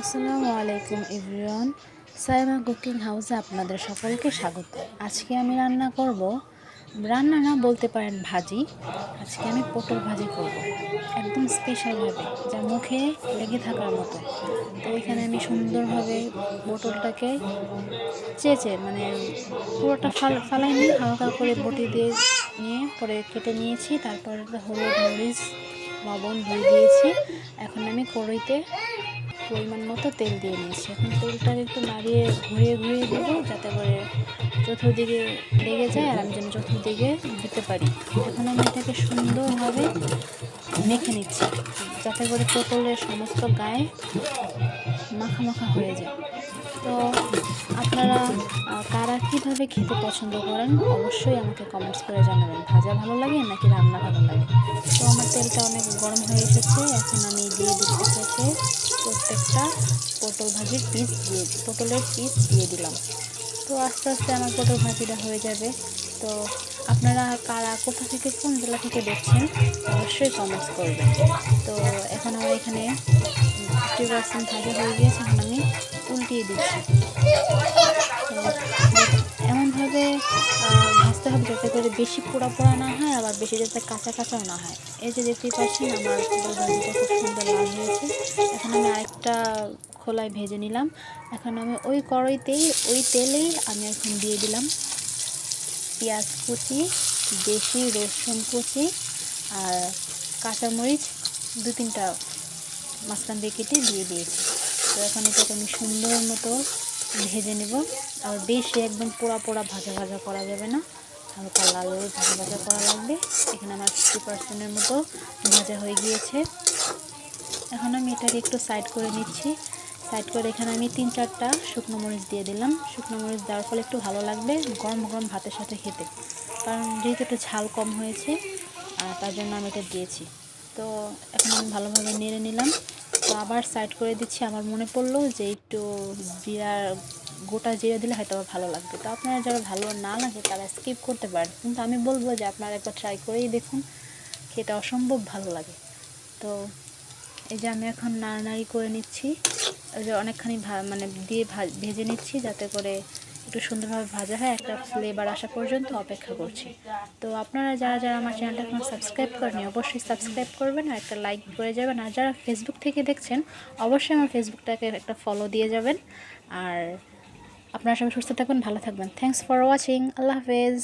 আসসালামু আলাইকুম everyone, Saima cooking হাউসে আপনাদের সকলকে স্বাগত। আজকে আমি রান্না করব, রান্না না বলতে পারেন ভাজি, আজকে আমি পটল ভাজি করব, একদম স্পেশালভাবে যা মুখে লেগে থাকার মতো। তো এখানে আমি সুন্দরভাবে পটলটাকে চেঁচে মানে পুরোটা ফাল, ফালাইনি, হালকা করে বটি দিয়ে নিয়ে পরে কেটে নিয়েছি, তারপর হলুদ, মরিচ, লবণ দিয়ে দিয়েছি। এখন আমি কড়াইতে পরিমাণ মতো তেল দিয়ে নিয়েছি। এখন তেলটাকে একটু নাড়িয়ে ঘুরিয়ে ঘুরিয়ে দেবো, যাতে করে চতুর্দিকে লেগে যায় আর আমি যেন চতুর্দিকে দিতে পারি। এখন আমি এটাকে সুন্দরভাবে মেখে নিচ্ছি, যাতে করে পটলের সমস্ত গায়ে মাখা মাখা হয়ে যায়। তো আপনারা কারা কীভাবে খেতে পছন্দ করেন, অবশ্যই আমাকে কমেন্টস করে জানাবেন। ভাজা ভালো লাগে নাকি রান্না ভালো লাগে? তো আমার তেলটা অনেক গরম হয়ে এসেছে, এখন আমি দিয়ে দিতে চাইছি প্রত্যেকটা পটল ভাজির পিস দিয়ে পটলের পিস দিয়ে দিলাম। তো আস্তে আস্তে আমার পটল ভাজিটা হয়ে যাবে। তো আপনারা কারা, কোথা থেকে, কোন জেলা থেকে দেখছেন, অবশ্যই কমেন্টস করবেন। তো এখন আমার এখানে ফিফটি পার্সেন্ট ভাজা হয়ে গিয়েছে, এখন আমি উল্টিয়ে দিচ্ছি। এমনভাবে ভাজতে হবে যাতে করে বেশি পোড়া পোড়া না হয়, আবার বেশি যাতে কাঁচা কাঁচাও না হয়। এই যে দেখতেই পাচ্ছেন, আমার ভাজিটা খুব সুন্দর লাল হয়েছে। এখন আমি আরেকটা খোলায় ভেজে নিলাম। এখন আমি ওই কড়াইতেই, ওই তেলেই আমি এখন দিয়ে দিলাম পেঁয়াজ কুচি, দেশি রসুন কুচি আর কাঁচামরিচ দু তিনটা মাঝখান দিয়ে কেটে দিয়ে দিয়েছি। তো এখন এটাকে আমি সুন্দর মতো ভেজে নেব। আর বেশি একদম পোড়া পোড়া ভাজা ভাজা করা যাবে না। হালকা লাল ভাজা ভাজা করা লাগবে। এখানে আমার ফিফটি পার্সেন্টের মতো ভাজা হয়ে গিয়েছে। এখন আমি এটাকে একটু সাইড করে নিচ্ছি। সাইড করে এখানে আমি তিন চারটা শুকনো মরিচ দিয়ে দিলাম। শুকনো মরিচ দেওয়ার ফলে একটু ভালো লাগবে গরম গরম ভাতের সাথে খেতে। কারণ যেহেতু একটু ঝাল কম হয়েছে, আর তার জন্য আমি এটা দিয়েছি। তো এখন আমি ভালোভাবে নেড়ে নিলাম। তো আবার সাইড করে দিচ্ছি। আমার মনে পড়ল যে একটু জিরা গোটা জিরা দিলে হয়তো আবার ভালো লাগবে। তো আপনারা যারা ভালো না লাগে তারা স্কিপ করতে পারেন। কিন্তু আমি বলব যে আপনারা একবার ট্রাই করেই দেখুন, খেতে অসম্ভব ভালো লাগে। তো এই যে আমি এখন নাড়ানাড়ি করে নিচ্ছি। অনেকখানি মানে দিয়ে ভেজে নিচ্ছি যাতে করে একটু সুন্দরভাবে ভাজা হয়। একটা ফ্লেভার আসা পর্যন্ত অপেক্ষা করছি। তো আপনারা যারা যারা আমার চ্যানেলটা এখন সাবস্ক্রাইব করেনি অবশ্যই সাবস্ক্রাইব করবেন আর একটা লাইক করে যাবেন। আর যারা ফেসবুক থেকে দেখছেন, অবশ্যই আমার ফেসবুকটাকে একটা ফলো দিয়ে যাবেন। আর আপনারা সবাই সুস্থ থাকবেন ভালো থাকবেন। থ্যাংকস ফর ওয়াচিং আল্লাহ হাফেজ।